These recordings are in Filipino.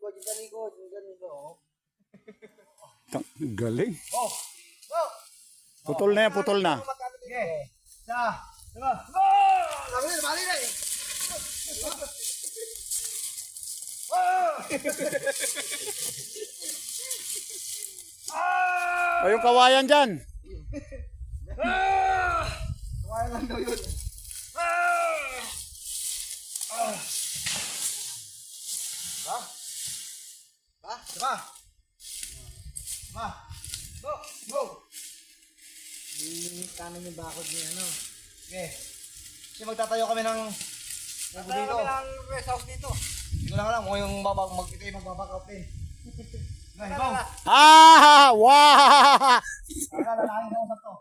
likod, yung sa likod, yung ganito. oh. Galing. Oh! Oh! Putol na yan, putol na. Sige. Isa. Dalawa. Go! Sabi na, bali na eh. O yung kawayan dyan. Kaya lang daw yun. Diba? Go! Go! Kanan yung bakod niya, ano? Sige. Kasi magtatayo kami ng Tayo dito. kami ng rest house dito. Hindi ko lang alam kung yung babag mag ito yung magbaback out din. Go! Go! Ah! Wow! Lalaki na usap to.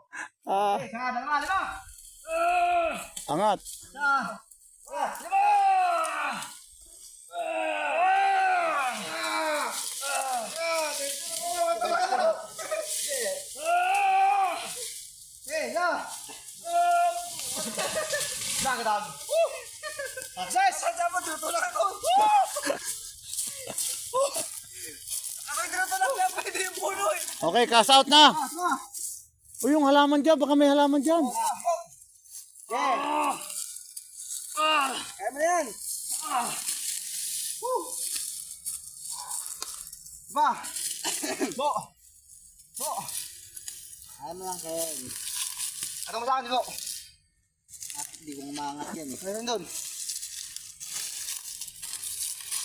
Ah, Okay, isa, dalawa, lima! angat. Isa! Dalawa, lima! Isa! Nakatag. Success! Saan dapat tutulak ako? Ako yung tinutulak na pwede yung puno eh. Okay, cast out na. Ah! O yung halaman dyan, baka may halaman dyan. Yeah! Kaya mo na yan! Woo! Ba! Bo! Bo! Mo lang Ken. Ano mo sa akin, Bo? At hindi ko umangat yan eh. Meron doon.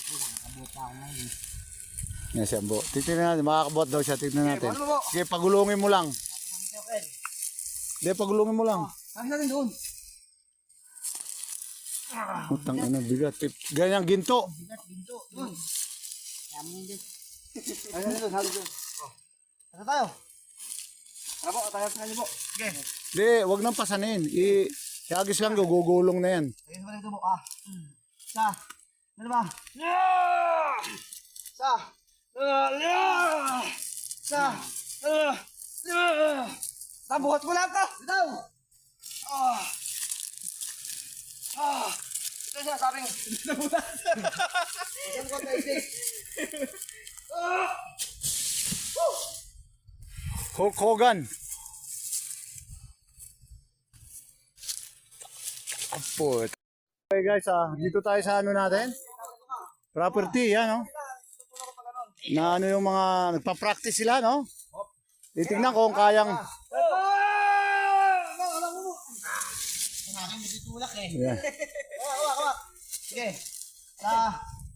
Nakabuta ako ngayon. Yan siya, Bo. Titignan natin, makakabot daw siya. Tignan natin. ano mo, Bo? Sige, pagulungin mo lang. Okay. Hindi, pagulungin mo lang. Nakis natin doon. Utang ina, bigat. Ganyang ginto. Bigat, ginto. Doon. Kaya mo yun din. Ayun doon, halos doon. Oh. Ano tayo? Ano po? Tayo sa kanya po. Okay. Hindi, wag nang pasanin. I Iagis lang, gugulong na yan. Ayun naman ito mo. Ah. Isa. Dalawa. Isa. Isa. Tabuhat mo lang to. Bitaw. Ah. Ah. Ito siya sabing. Nabuhat. Isang ko tayo Ah. Hulk Hogan. Apo. Okay guys, ah, dito tayo sa ano natin? Property, yan, no? Na ano yung mga nagpa-practice sila, no? Titignan ko kung kayang... Tutulak eh. Yan. Kawa, kawa, kawa. Sige. Isa.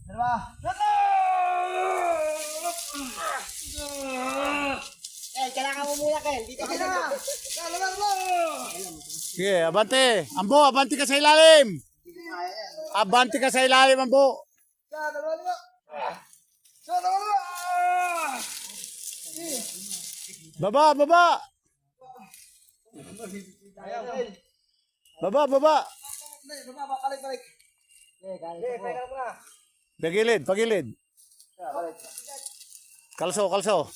Dalawa. Eh, kailangan mo muna Ken. Dito ka Sige na. dalawa, dalawa. Sige, abante. Ambo, abante ka sa ilalim. Abante ka sa ilalim, Ambo. Dalawa. Isa, dalawa, dalawa. Baba, baba. Baba, baba. Hindi, baba, balik, balik. Pagilid, pagilid. Balik. Kalso, kalso.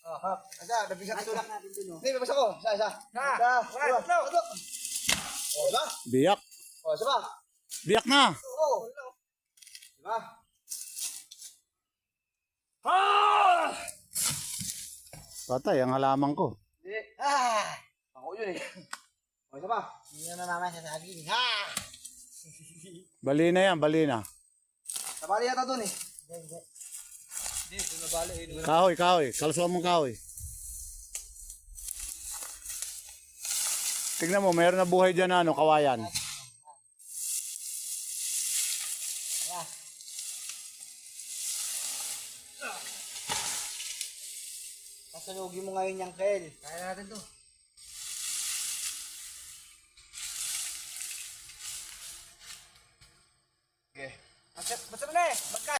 Dalawa, dalawa, dalawa. Ah, ha. Isa, nabisa ko Tulak natin dun oh. Hindi, may basa ko. Isa, isa. Isa, dalawa, tatlo. Oh, diba? Biyak. Oh, isa pa. Biyak na. Oo. Diba? Patay, ang halaman ko. Hindi. Ah! Ako yun eh. Oh, isa pa. Hindi na naman sa saging. Ha! Bali na yan, bali na. Nabali yata dun eh. Kahoy, kahoy. Kalso mong kahoy. Tignan mo, mayroon na buhay dyan na ano, kawayan. Kasunugin mo ngayon yung Ken. Kaya natin to.